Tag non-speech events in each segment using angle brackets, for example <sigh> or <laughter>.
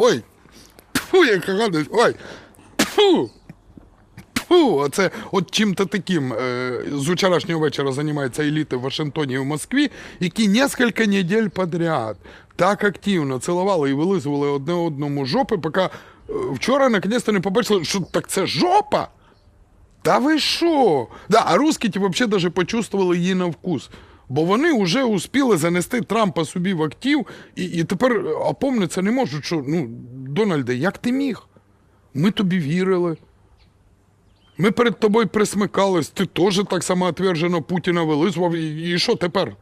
ой, фу, яка гадость, ой, фу. Фу, оце от чим-то таким е, з вчорашнього вечора займаються еліти в Вашингтоні і в Москві, які кілька неділь подряд так активно цілували і вилизували одне одному жопи, поки е, вчора наконець-то не побачили, що так це жопа. Та ви що? Да, а русські ті взагалі даже почувствували її на вкус. Бо вони вже успіли занести Трампа собі в актив, і, і тепер е, опомниться не можуть, що ну, Дональде, як ти міг? Ми тобі вірили. Ми перед тобою присмикались, ти теж так само отвержено Путіна вилизував. І, і що тепер?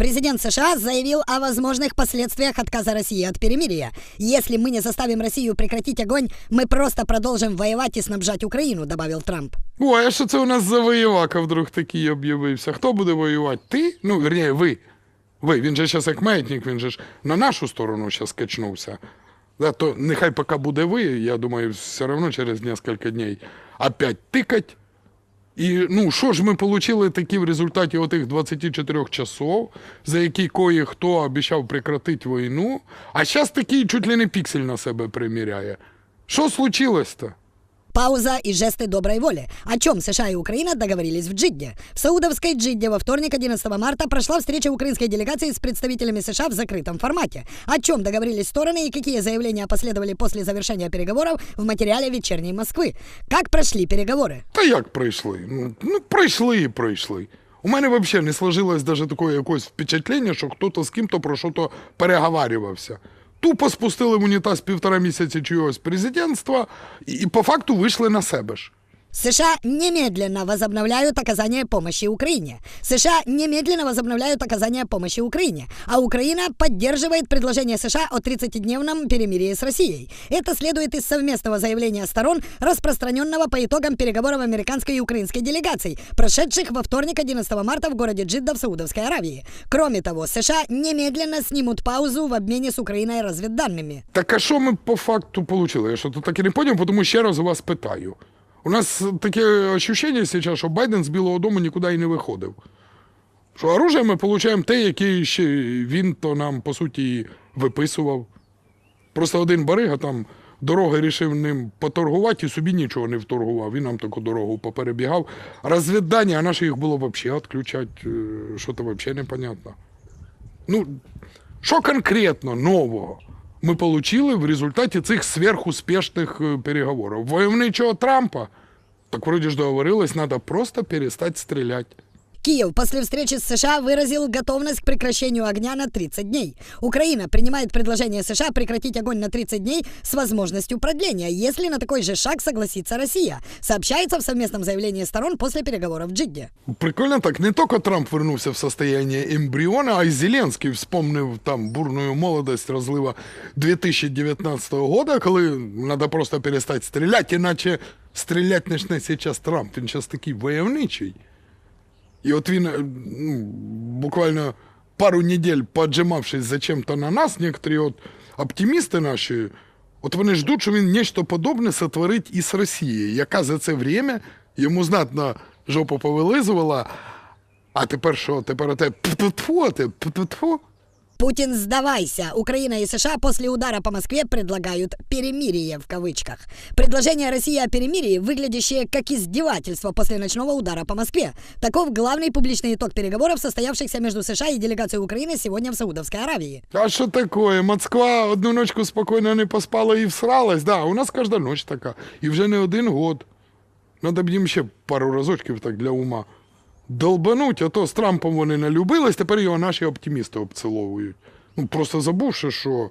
Президент США заявил о возможных последствиях отказа России от перемирия. Если мы не заставим Россию прекратить огонь, мы просто продолжим воевать и снабжать Украину, добавил Трамп. Ой, а що це у нас за воєвака вдруг такий об'явився? Хто буде воювати? Ти? Ну, верніше, ви. Ви, він же зараз як маятник, він же ж на нашу сторону зараз качнувся. Да, то нехай поки буде ви, я думаю, все одно через кілька днів опять тикать. І ну, що ж ми отримали такі в результаті отих 24 часов, за які кої-хто обіцяв прекратити війну, а зараз такий чуть ли не піксель на себе приміряє. Що случилось-то? Пауза и жесты доброй воли. О чем США и Украина договорились в Джидде. В Саудовской Джидде во вторник, 11 марта, прошла встреча украинской делегации с представителями США в закрытом формате. О чем договорились стороны и какие заявления последовали после завершения переговоров в материале «Вечерней Москвы». Как прошли переговоры? Та як пройшли? Ну, ну пройшли і пройшли. У мене взагалі не сложилось даже такое якось що хтось з ким-то про що-то переговарювався. Тупо спустили в унітаз півтора місяці чогось президентства і, і по факту вийшли на себе ж. США немедленно возобновляют оказание помощи Украине. США немедленно возобновляют оказание помощи Украине. А Украина поддерживает предложение США о 30-дневном перемирии с Россией. Это следует из совместного заявления сторон, распространенного по итогам переговоров американской и украинской делегаций, прошедших во вторник 11 марта в городе Джидда в Саудовской Аравии. Кроме того, США немедленно снимут паузу в обмене с Украиной разведданными. Так а що ми по факту отримали? Я що то так і не поняв, тому ще раз вас питаю. У нас таке ощущення зараз, що Байден з Білого Дому нікуди і не виходив. Що оружие ми отримуємо те, яке ще він то нам, по суті, виписував. Просто один барига там дороги рішив ним поторгувати і собі нічого не вторгував. Він нам таку дорогу поперебігав. Розвіддання, а наші їх було взагалі відключати, е, що то взагалі непонятно. Ну, що конкретно нового ми отримали в результаті цих сверхуспішних е, переговорів? Войовничого Трампа? Так вроде ж договорилось, надо просто перестать стрелять. Киев после встречи с США выразил готовность к прекращению огня на 30 дней. Украина принимает предложение США прекратить огонь на 30 дней с возможностью продления, если на такой же шаг согласится Россия, сообщается в совместном заявлении сторон после переговоров в Джидде. Прикольно так, не только Трамп вернувся в состояние эмбриона, а й Зеленський вспомнив там бурную молодость розлива 2019 года, коли надо просто перестать стріляти, іначе стріляти почне зараз Трамп. Він зараз такий войовничий. І от він е, ну, буквально пару неділь поджимавшись зачем-то на нас, некоторі от оптимісти наші, от вони ждуть, що він нечто подобне сотворить із Росією, яка за це время йому знатно жопу повилизувала. А тепер що? Тепер оте птутфу, те птутфу. Путин, сдавайся! Украина и США после удара по Москве предлагают «перемирие» в кавычках. Предложение России о перемирии, выглядящее как издевательство после ночного удара по Москве. Таков главный публичный итог переговоров, состоявшихся между США и делегацией Украины сегодня в Саудовской Аравии. А що такое? Москва одну ночку спокійно не поспала і всралась. Да, у нас кожна ніч така. І вже не один год. Надо б їм ще пару разочків так для ума. Долбануть, а то з Трампом вони налюбились, тепер його наші оптимісти обціловують. Ну, просто забувши, що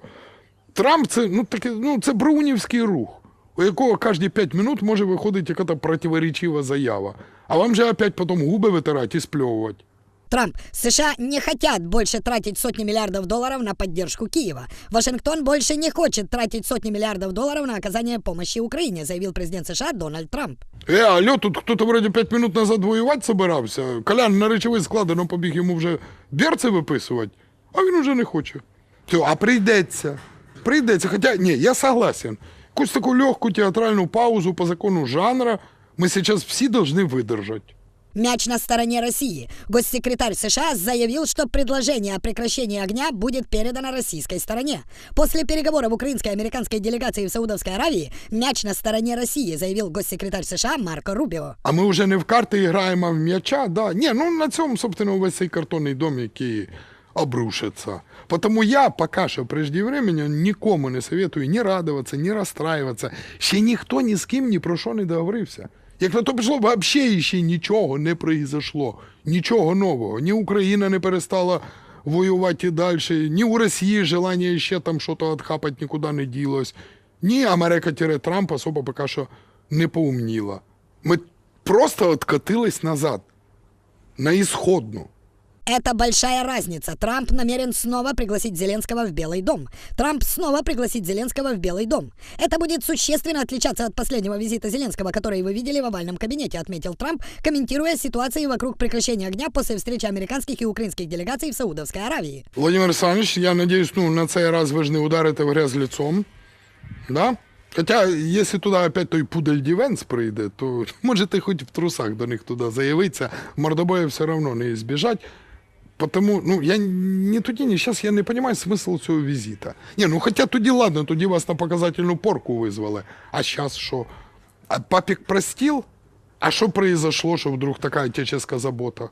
Трамп це, ну, таке, ну, це браунівський рух, у якого кожні 5 минут може виходити якась противоречива заява. А вам же опять потім губи витирати і спльовувати. Трамп. США не хотят больше тратить сотни миллиардов долларов на поддержку Киева. Вашингтон больше не хочет тратить сотни миллиардов долларов на оказание помощи Украине, заявил президент США Дональд Трамп. Е, алло, тут хто-то вроді 5 минут назад воювати собирався. Колян на речовий складено побіг йому вже берці виписувати, а він уже не хоче. Все, а прийдеться. Прийдеться. Хоча, ні, я согласен. Якусь таку легку театральну паузу по закону жанра ми зараз всі повинні видержати. Мяч на стороне России. Госсекретарь США заявил, что предложение о прекращении огня будет передано российской стороне. После переговоров украинской и американской делегации в Саудовской Аравии мяч на стороне России, заявил госсекретарь США Марко Рубио. А ми вже не в карти граємо, а в м'яча. Да. Ні, ну на цьому, собственно, весь цей картонний дом, який обрушится. Потому я пока що преждевременно нікому не советую ні радуватися, ні розстраюватися. Ще ніхто ні з ким ні про що не договорився. Як на то пішло, взагалі ще нічого не произошло. Нічого нового. Ні Україна не перестала воювати і далі, ні у Росії желання ще там щось відхапати нікуди не ділось. Ні Америка-Трамп особо поки що не поумніла. Ми просто откатились назад. На исходну. Это большая разница. Трамп намерен снова пригласить Зеленского в Белый дом. Трамп снова пригласит Зеленского в Белый дом. Это будет существенно отличаться от последнего визита Зеленского, который вы видели в овальном кабинете, отметил Трамп, комментируя ситуацию вокруг прекращения огня после встречи американских и украинских делегаций в Саудовской Аравии. Владимир Александрович, я надеюсь, ну, на цей раз ви ж не ударите в грязь лицом. Да? Хоча, якщо туди опять той пудель Дівенс прийде, то <laughs> можете хоч в трусах до них туди заявитися, мордобоя все одно не збіжать. Потому, ну, я не тоді, ні зараз я не розумію смисл цього візита. Ні, ну хоча тоді ладно, тоді вас на показательну порку визвали. А зараз що? А папік простил? А що произошло, що вдруг така отеческая забота?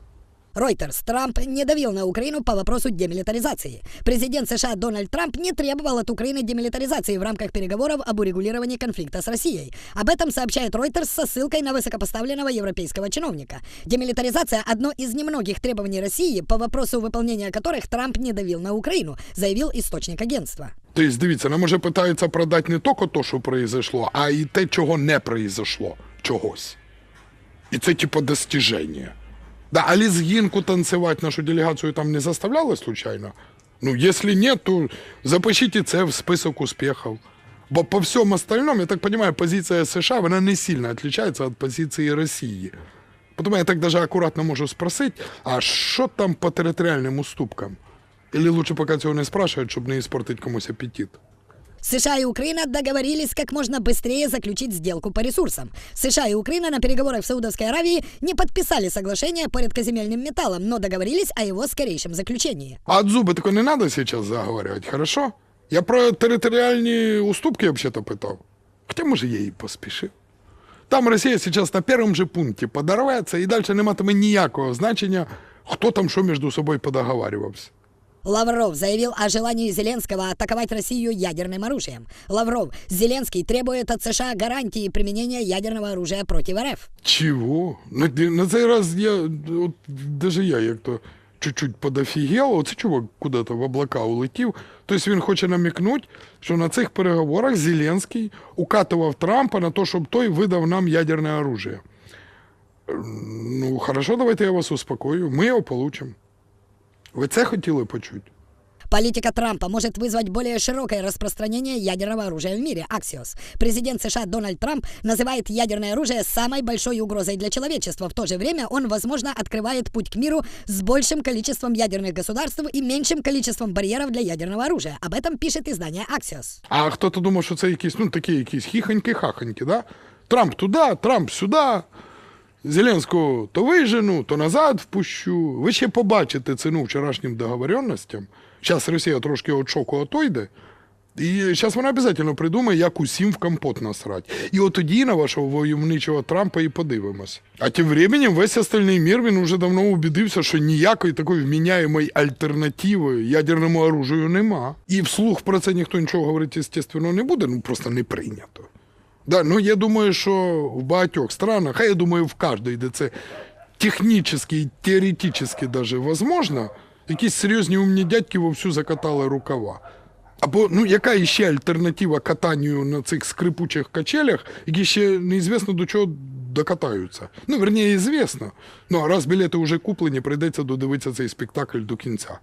Reuters. Трамп не давил на Украину по вопросу демилитаризации. Президент США Дональд Трамп не требовал от Украины демилитаризации в рамках переговоров об урегулировании конфликта с Россией. Об этом сообщает Reuters со ссылкой на высокопоставленного европейского чиновника. Демилитаризация – одно из немногих требований России, по вопросу выполнения которых Трамп не давил на Украину, заявил источник агентства. Тобто, дивіться, нам уже питаються продати не тільки то, що произошло, а і те, чого не произошло чогось. І це типу достиження. Да, а лезгинку танцевать нашу делегацию там не заставляли случайно? Ну, если нет, то запишите це в список успехов. Бо по всьому остальному, я так понимаю, позиция США, вона не сильно отличается от позиции России. Потому я так даже аккуратно можу спросить, а що там по територіальним уступкам? Или лучше пока цього не спрашивать, щоб не испортить комусь аппетит? США и Украина договорились как можно быстрее заключить сделку по ресурсам. США и Украина на переговорах в Саудовской Аравии не подписали соглашение по редкоземельным металлам, но договорились о его скорейшем заключении. А от зуби тако не надо сейчас заговаривать, хорошо? Я про територіальні уступки взагалі питав. Хоча, може, я і поспішив. Там Росія зараз на першому же пункті подорветься і далі не матиме ніякого значення, хто там що між собою подоговарювався. Лавров заявил о желании Зеленского атаковать Россию ядерным оружием. Лавров, Зеленский требует от США гарантии применения ядерного оружия против РФ. Чого? На, на цей раз я, от, даже я як-то чуть-чуть подофігел, оце чувак куди-то в облака улетів. Тобто він хоче намікнути, що на цих переговорах Зеленський укатував Трампа на те, щоб той видав нам ядерне оружие. Ну, хорошо, давайте я вас успокою. Ми його получимо. Ви це хотіли почути? Политика Трампа может вызвать более широкое распространение ядерного оружия в мире. Аксиос. Президент США Дональд Трамп называет ядерное оружие самой большой угрозой для человечества. В то же время он, возможно, открывает путь к миру с большим количеством ядерных государств и меньшим количеством барьеров для ядерного оружия. Об этом пишет издание Axios. А хто-то думав, що це якісь, ну, такі якісь хіхоньки-хахоньки, да? Трамп туди, Трамп сюди. Зеленського то вижену, то назад впущу. Ви ще побачите ціну вчорашнім договоренностям. Зараз Росія трошки від шоку отойде. І зараз вона обов'язково придумає, як усім в компот насрать. І от тоді на вашого войовничого Трампа і подивимось. А тим временем весь остальний мір він уже давно убідився, що ніякої такої вміняємої альтернативи ядерному оружию нема. І вслух про це ніхто нічого говорити, естественно, не буде, ну просто не прийнято. Да, ну я думаю, що в багатьох странах, а я думаю, в кожній, де це технічно і теоретично даже возможно, якісь серйозні умні дядьки вовсю закатали рукава. Або ну яка іще альтернатива катанню на цих скрипучих качелях, які ще неізвісно до чого докатаються. Ну, верніше, звісно. Ну а раз білети вже куплені, прийдеться додивитися цей спектакль до кінця.